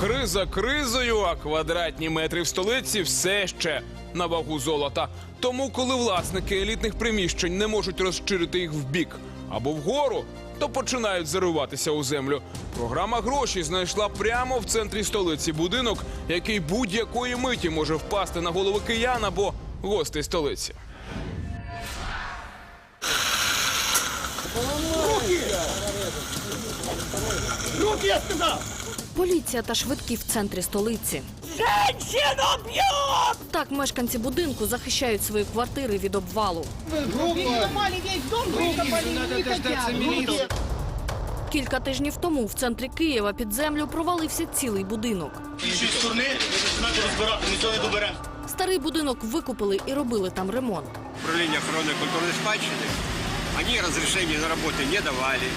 Криза кризою, а квадратні метри в столиці все ще на вагу золота. Тому, коли власники елітних приміщень не можуть розширити їх вбік або вгору, то починають зариватися у землю. Програма гроші знайшла прямо в центрі столиці будинок, який будь-якої миті може впасти на голови киян або гостей столиці. Поліція та швидкі в центрі столиці. Так мешканці будинку захищають свої квартири від обвалу. Ломали весь дом, выкопали, не хотят. Кілька тижнів тому в центрі Києва під землю провалився цілий будинок. Інші сторони починають розбирати, нічого не доберемо. Старий будинок викупили і робили там ремонт. Управление охраны культурной спадщины, они разрешения на работу не давали,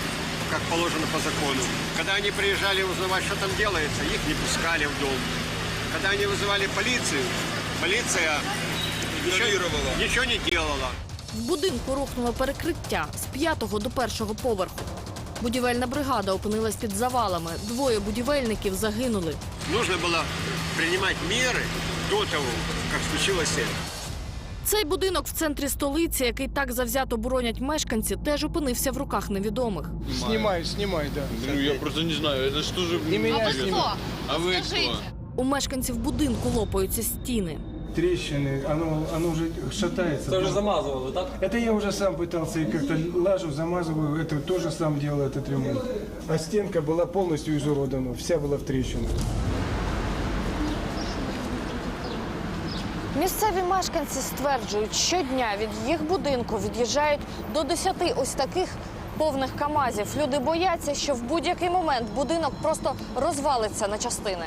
как положено по закону. Когда они приезжали узнавать, что там делается, их не пускали в дом. Когда они вызывали полицию, полиция ничего, ничего не делала. В будинку рухнуло перекриття з п'ятого до першого поверху. Будівельна бригада опинилась під завалами. Двоє будівельників загинули. Нужно было принимать меры до того, как случилось это. Цей будинок в центрі столиці, який так завзято боронять мешканці, теж опинився в руках невідомих. Снимай, снимай, да. Ну, я просто не знаю, это что же... И меня снимай. А вы кто? У мешканців будинку лопаються стіни. Трещины, оно, оно уже шатается. Это уже замазывал, так? Это я уже сам пытался и как-то лажу, замазываю. Это тоже сам делал этот ремонт. А стенка была полностью изуродована, вся была в трещинах. Місцеві мешканці стверджують, щодня від їх будинку від'їжджають до 10 ось таких повних камазів. Люди бояться, що в будь-який момент будинок просто розвалиться на частини.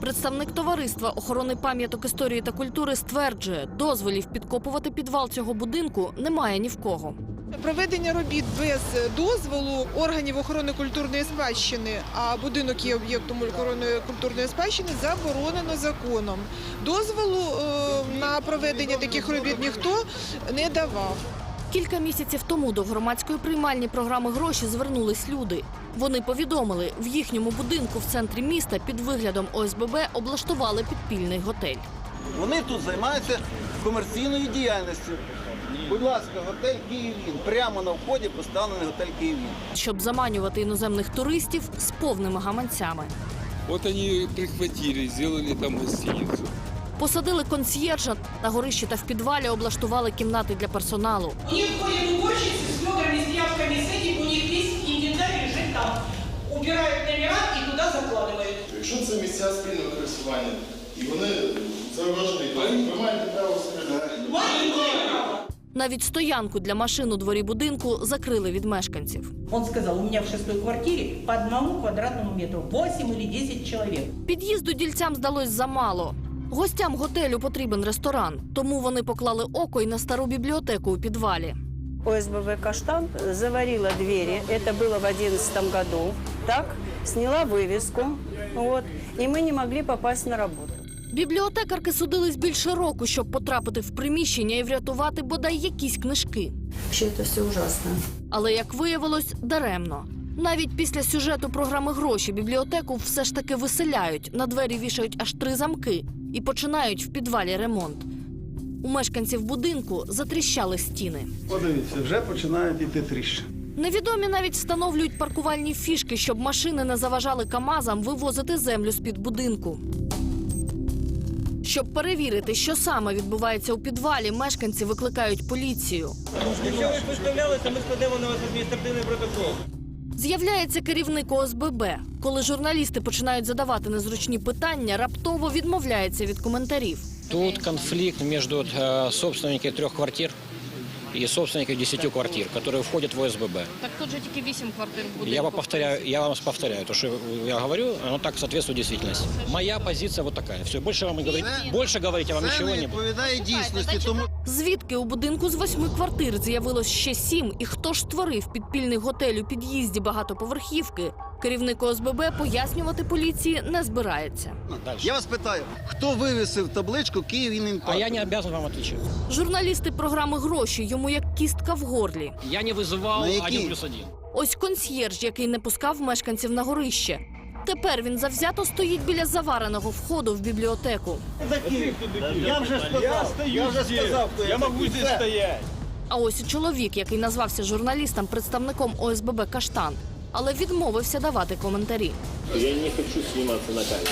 Представник товариства охорони пам'яток історії та культури стверджує, дозволів підкопувати підвал цього будинку немає ні в кого. Проведення робіт без дозволу органів охорони культурної спадщини, а будинок є об'єктом охорони культурної спадщини, заборонено законом. Дозволу е, на проведення таких робіт ніхто не давав. Кілька місяців тому до громадської приймальні програми гроші звернулись люди. Вони повідомили, в їхньому будинку в центрі міста під виглядом ОСББ облаштували підпільний готель. Вони тут займаються комерційною діяльністю. Будь ласка, готель Київін. Прямо на вході поставлений готель Київін. щоб заманювати іноземних туристів з повними гаманцями. Вот они прихватили, сделали там гостиницу. Посадили консьєржа на горищі та в підвалі облаштували кімнати для персоналу. У них ходят уборщицы с ведрами, с тряпками, с этим, у них весь инвентарь лежит там. Убирают номера и туда закладывают. Якщо це місця спільного користування, і вони зауважені, то ви маєте право собі. Маленькое право. Навіть стоянку для машин у дворі будинку закрили від мешканців. Он сказал, у меня в шестой квартире по одному квадратному метру 8 или 10 человек. Під'їзду дільцям здалось замало. Гостям готелю потрібен ресторан, тому вони поклали око й на стару бібліотеку у підвалі. ОСББ «Каштан» заварила двери, это было в 2011 году, так, сняла вывеску, вот, и мы не могли попасть на работу. Бібліотекарки судились більше року, щоб потрапити в приміщення і врятувати бодай якісь книжки. Вообще это все ужасно. Але як виявилось, даремно. Навіть після сюжету програми гроші бібліотеку все ж таки виселяють. На двері вішають аж три замки і починають в підвалі ремонт. У мешканців будинку затріщали стіни. Подивіться, вже починають іти тріщини. Невідомі навіть встановлюють паркувальні фішки, щоб машини не заважали КАМАЗам вивозити землю з-під будинку. Щоб перевірити, що саме відбувається у підвалі, мешканці викликають поліцію. Якщо ви представлялися, ми складемо на вас адміністративний протокол. З'являється керівник ОСББ. Коли журналісти починають задавати незручні питання, раптово відмовляється від коментарів. Тут конфлікт между э, собственниками трьох квартир и собственниками десяти квартир, которые входят в ОСББ. Так тут же тільки вісім квартир в Я вам повторяю, я вам повторяю, то, что я говорю, оно так соответствует действительности. Моя позиция вот такая. Все, больше вам и говорить, больше говорить я вам Це ничего не не буду. відповідає дійсності, тому Звідки у будинку з восьми квартир з'явилось ще сім, і хто ж створив підпільний готель у під'їзді багатоповерхівки? Керівник ОСББ пояснювати поліції не збирається. Я вас питаю, хто вивісив табличку Київін А я не обязан вам отвечать. Журналісти програми гроші йому як кістка в горлі. Я не які? один плюс один. Ось консьєрж, який не пускав мешканців на горище. Тепер він завзято стоїть біля завареного входу в бібліотеку. Я вже сказав, я вже сказав, я можу здесь стояти. А ось і чоловік, який назвався журналістом представником ОСББ Каштан, але відмовився давати коментарі. Я не хочу сниматься на камеру.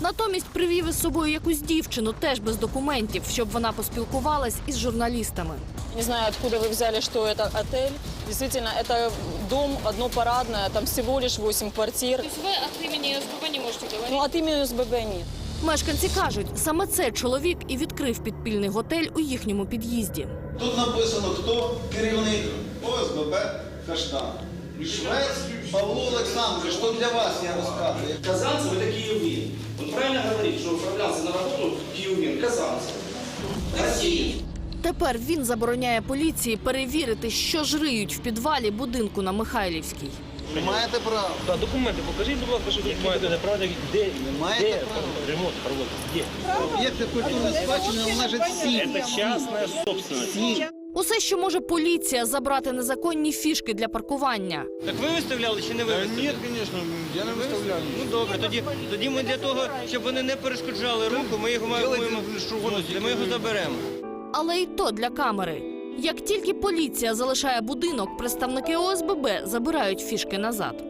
Натомість привів із собою якусь дівчину, теж без документів, щоб вона поспілкувалась із журналістами. Не знаю, откуда вы взяли, что это отель. Действительно, это дом однопарадное, там всего лишь 8 квартир. ви від імені ОСББ не можете говорити? Ну, от имени СББ нет. Мешканці кажуть, саме це чоловік і відкрив підпільний готель у їхньому під'їзді. Тут написано, хто керівник ОСББ Каштан. Швець Павло Олександрович, що для вас я розказую. Казанцев это Киевин. Он правильно говорит, что управлялся на работу Киевин, Казанцев. Россия. Тепер він забороняє поліції перевірити, що ж риють в підвалі будинку на Михайлівській. Ви маєте право. Да, документи, покажіть, будь ласка, що тут маєте. Неправда, де, Ви маєте право. ремонт проводится? Где? Об'єкти культурної спадщини належать всім. Это частная собственность. Всім. Усе, що може поліція забрати незаконні фішки для паркування. Так ви виставляли чи не ви виставляли? Ні, звісно, я не виставляв. Ну добре, тоді, тоді ми для того, щоб вони не перешкоджали руху, ми його маємо, ми його заберемо. Але й то для камери. Як тільки поліція залишає будинок, представники ОСББ забирають фішки назад.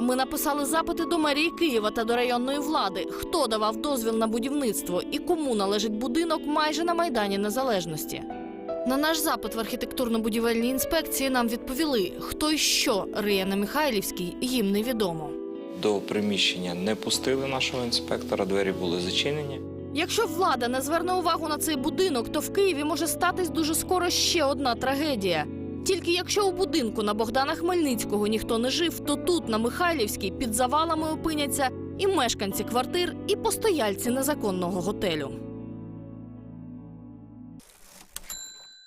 Ми написали запити до мерії Києва та до районної влади, хто давав дозвіл на будівництво і кому належить будинок майже на Майдані Незалежності. На наш запит в архітектурно-будівельній інспекції нам відповіли, хто й що риє на Михайлівській, їм невідомо. До приміщення не пустили нашого інспектора, двері були зачинені. Якщо влада не зверне увагу на цей будинок, то в Києві може статись дуже скоро ще одна трагедія. Тільки якщо у будинку на Богдана Хмельницького ніхто не жив, то тут, на Михайлівській, під завалами опиняться і мешканці квартир, і постояльці незаконного готелю.